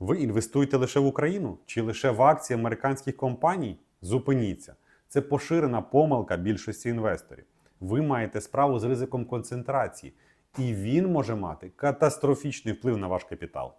Ви інвестуєте лише в Україну чи лише в акції американських компаній? Зупиніться. Це поширена помилка більшості інвесторів. Ви маєте справу з ризиком концентрації, і він може мати катастрофічний вплив на ваш капітал.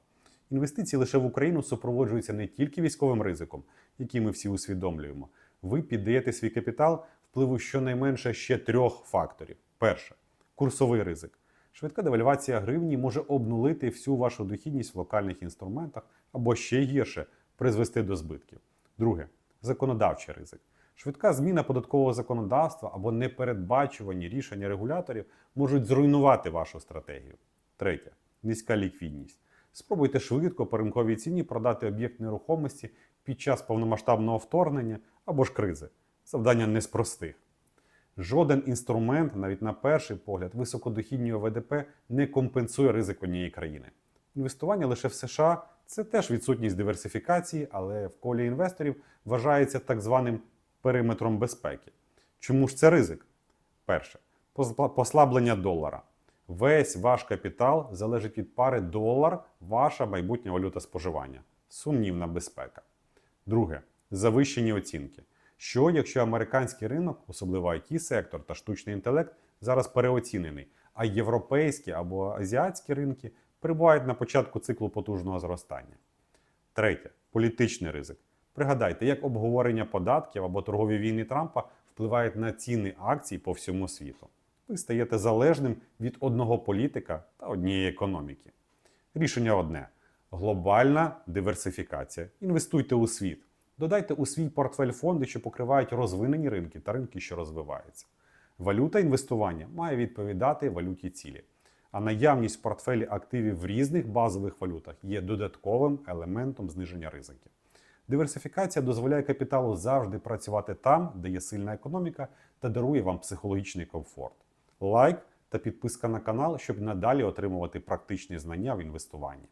Інвестиції лише в Україну супроводжуються не тільки військовим ризиком, який ми всі усвідомлюємо. Ви піддаєте свій капітал впливу щонайменше ще трьох факторів. Перше курсовий ризик. Швидка девальвація гривні може обнулити всю вашу дохідність в локальних інструментах або ще гірше призвести до збитків. Друге законодавчий ризик. Швидка зміна податкового законодавства або непередбачувані рішення регуляторів можуть зруйнувати вашу стратегію. Третє низька ліквідність. Спробуйте швидко по ринковій ціні продати об'єкт нерухомості під час повномасштабного вторгнення або ж кризи. Завдання не з простих. Жоден інструмент, навіть на перший погляд, високодохідні ОВДП не компенсує ризик однієї країни. Інвестування лише в США це теж відсутність диверсифікації, але в колі інвесторів вважається так званим периметром безпеки. Чому ж це ризик? Перше послаблення долара. Весь ваш капітал залежить від пари долар, ваша майбутня валюта споживання. Сумнівна безпека. Друге завищені оцінки. Що якщо американський ринок, особливо it сектор та штучний інтелект, зараз переоцінений, а європейські або азіатські ринки перебувають на початку циклу потужного зростання? Третє політичний ризик. Пригадайте, як обговорення податків або торгові війни Трампа впливають на ціни акцій по всьому світу. Ви стаєте залежним від одного політика та однієї економіки. Рішення одне: глобальна диверсифікація. Інвестуйте у світ. Додайте у свій портфель фонди, що покривають розвинені ринки та ринки, що розвиваються. Валюта інвестування має відповідати валюті цілі. А наявність в портфелі активів в різних базових валютах є додатковим елементом зниження ризиків. Диверсифікація дозволяє капіталу завжди працювати там, де є сильна економіка, та дарує вам психологічний комфорт. Лайк та підписка на канал, щоб надалі отримувати практичні знання в інвестуванні.